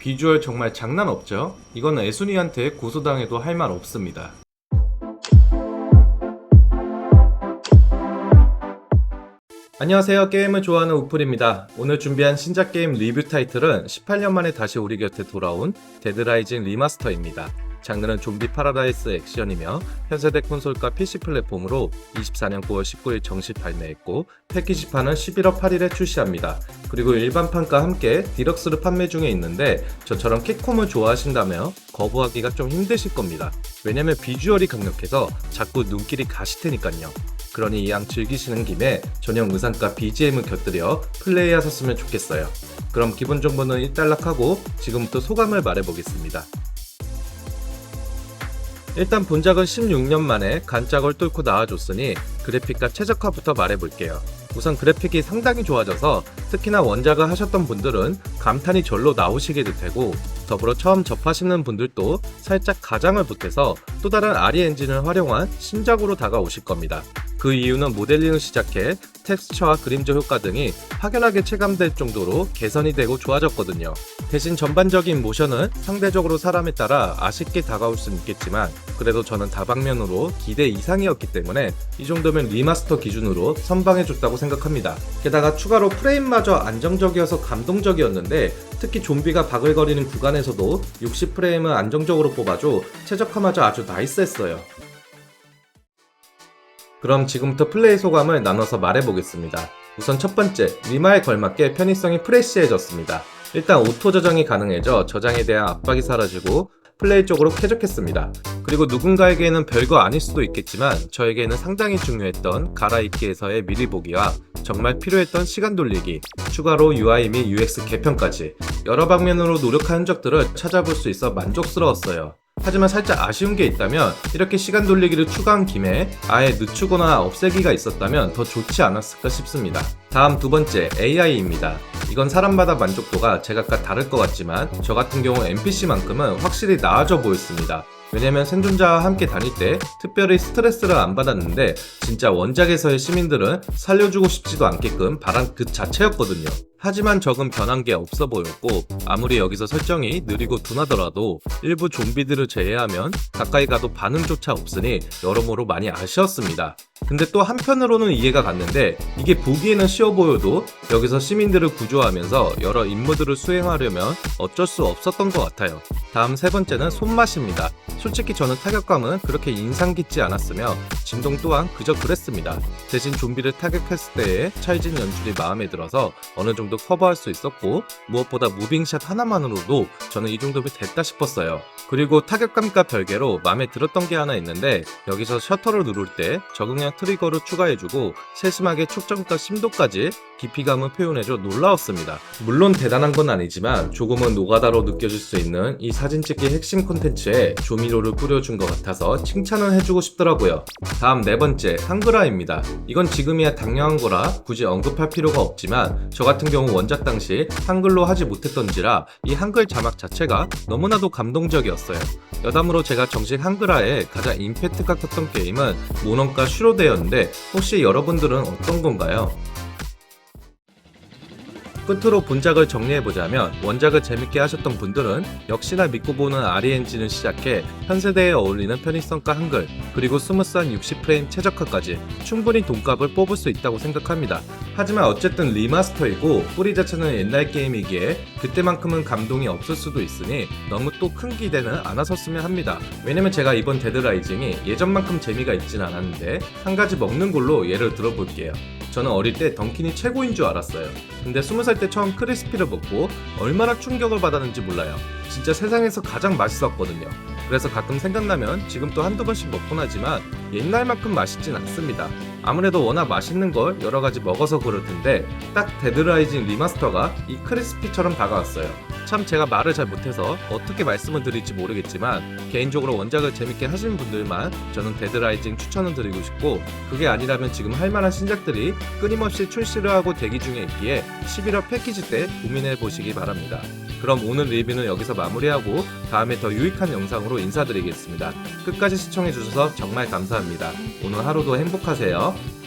비주얼 정말 장난 없죠? 이건 애순이한테 고소당해도 할 말 없습니다. 안녕하세요. 게임을 좋아하는 우플입니다. 오늘 준비한 신작 게임 리뷰 타이틀은 18년 만에 다시 우리 곁에 돌아온 데드라이징 리마스터입니다. 장르는 좀비 파라다이스 액션이며 현세대 콘솔과 PC 플랫폼으로 24년 9월 19일 정식 발매했고 패키지판은 11월 8일에 출시합니다. 그리고 일반판과 함께 디럭스를 판매 중에 있는데 저처럼 킥콤을 좋아하신다면 거부하기가 좀 힘드실 겁니다. 왜냐면 비주얼이 강력해서 자꾸 눈길이 가실 테니까요. 그러니 이왕 즐기시는 김에 전용 의상과 BGM을 곁들여 플레이하셨으면 좋겠어요. 그럼 기본 정보는 일단락하고 지금부터 소감을 말해보겠습니다. 일단 본작은 16년 만에 간짝을 뚫고 나와줬으니 그래픽과 최적화부터 말해볼게요. 우선 그래픽이 상당히 좋아져서 특히나 원작을 하셨던 분들은 감탄이 절로 나오시게 될 테고 더불어 처음 접하시는 분들도 살짝 가장을 보태서 또 다른 RE 엔진을 활용한 신작으로 다가오실 겁니다. 그 이유는 모델링을 시작해 텍스처와 그림자 효과 등이 확연하게 체감될 정도로 개선이 되고 좋아졌거든요. 대신 전반적인 모션은 상대적으로 사람에 따라 아쉽게 다가올 수는 있겠지만 그래도 저는 다방면으로 기대 이상이었기 때문에 이 정도면 리마스터 기준으로 선방해줬다고 생각합니다. 게다가 추가로 프레임마저 안정적이어서 감동적이었는데 특히 좀비가 바글거리는 구간에서도 60프레임을 안정적으로 뽑아줘 최적화마저 아주 나이스했어요. 그럼 지금부터 플레이 소감을 나눠서 말해보겠습니다. 우선 첫 번째, 리마에 걸맞게 편의성이 프레시해졌습니다. 일단 오토 저장이 가능해져 저장에 대한 압박이 사라지고 플레이 쪽으로 쾌적했습니다. 그리고 누군가에게는 별거 아닐 수도 있겠지만 저에게는 상당히 중요했던 갈아입기에서의 미리 보기와 정말 필요했던 시간 돌리기, 추가로 UI 및 UX 개편까지 여러 방면으로 노력한 흔적들을 찾아볼 수 있어 만족스러웠어요. 하지만 살짝 아쉬운 게 있다면 이렇게 시간 돌리기를 추가한 김에 아예 늦추거나 없애기가 있었다면 더 좋지 않았을까 싶습니다. 다음 두 번째 AI입니다. 이건 사람마다 만족도가 제각각 다를 것 같지만 저 같은 경우 NPC만큼은 확실히 나아져 보였습니다. 왜냐면 생존자와 함께 다닐 때 특별히 스트레스를 안 받았는데 진짜 원작에서의 시민들은 살려주고 싶지도 않게끔 바란 그 자체였거든요. 하지만 적은 변한 게 없어 보였고 아무리 여기서 설정이 느리고 둔하더라도 일부 좀비들을 제외하면 가까이 가도 반응조차 없으니 여러모로 많이 아쉬웠습니다. 근데 또 한편으로는 이해가 갔는데 이게 보기에는 쉬워 보여도 여기서 시민들을 구조하면서 여러 임무들을 수행하려면 어쩔 수 없었던 것 같아요. 다음 세 번째는 손맛입니다. 솔직히 저는 타격감은 그렇게 인상 깊지 않았으며 진동 또한 그저 그랬습니다. 대신 좀비를 타격했을 때의 찰진 연출이 마음에 들어서 어느 정도 커버할 수 있었고 무엇보다 무빙샷 하나만으로도 저는 이 정도면 됐다 싶었어요. 그리고 타격감과 별개로 마음에 들었던 게 하나 있는데 여기서 셔터를 누를 때 적응형 트리거를 추가해주고 세심하게 축점과 심도까지 깊이감을 표현해줘 놀라웠습니다. 물론 대단한 건 아니지만 조금은 노가다로 느껴질 수 있는 이 사진 찍기 핵심 콘텐츠에 조미료를 뿌려준 것 같아서 칭찬을 해주고 싶더라고요. 다음 네 번째 한글화입니다. 이건 지금이야 당연한 거라 굳이 언급할 필요가 없지만 저 같은 경우 원작 당시 한글로 하지 못했던지라 이 한글 자막 자체가 너무나도 감동적이었어요. 여담으로 제가 정식 한글화에 가장 임팩트가 컸던 게임은 모넌과 슈로데였는데 혹시 여러분들은 어떤 건가요? 끝으로 본작을 정리해보자면 원작을 재밌게 하셨던 분들은 역시나 믿고 보는 RE 엔진을 시작해 현세대에 어울리는 편의성과 한글 그리고 스무스한 60프레임 최적화까지 충분히 돈값을 뽑을 수 있다고 생각합니다. 하지만 어쨌든 리마스터이고 뿌리 자체는 옛날 게임이기에 그때만큼은 감동이 없을 수도 있으니 너무 또 큰 기대는 안 하셨으면 합니다. 왜냐면 제가 이번 데드라이징이 예전만큼 재미가 있진 않았는데 한 가지 먹는 걸로 예를 들어볼게요. 저는 어릴 때 던킨이 최고인 줄 알았어요. 근데 20살 때 처음 크리스피를 먹고 얼마나 충격을 받았는지 몰라요. 진짜 세상에서 가장 맛있었거든요. 그래서 가끔 생각나면 지금 또 한두 번씩 먹곤 하지만 옛날만큼 맛있진 않습니다. 아무래도 워낙 맛있는 걸 여러 가지 먹어서 그럴 텐데 딱 데드라이징 리마스터가 이 크리스피처럼 다가왔어요. 참 제가 말을 잘 못해서 어떻게 말씀을 드릴지 모르겠지만 개인적으로 원작을 재밌게 하시는 분들만 저는 데드라이징 추천을 드리고 싶고 그게 아니라면 지금 할 만한 신작들이 끊임없이 출시를 하고 대기 중에 있기에 11월 패키지 때 고민해 보시기 바랍니다. 그럼 오늘 리뷰는 여기서 마무리하고 다음에 더 유익한 영상으로 인사드리겠습니다. 끝까지 시청해 주셔서 정말 감사합니다. 오늘 하루도 행복하세요.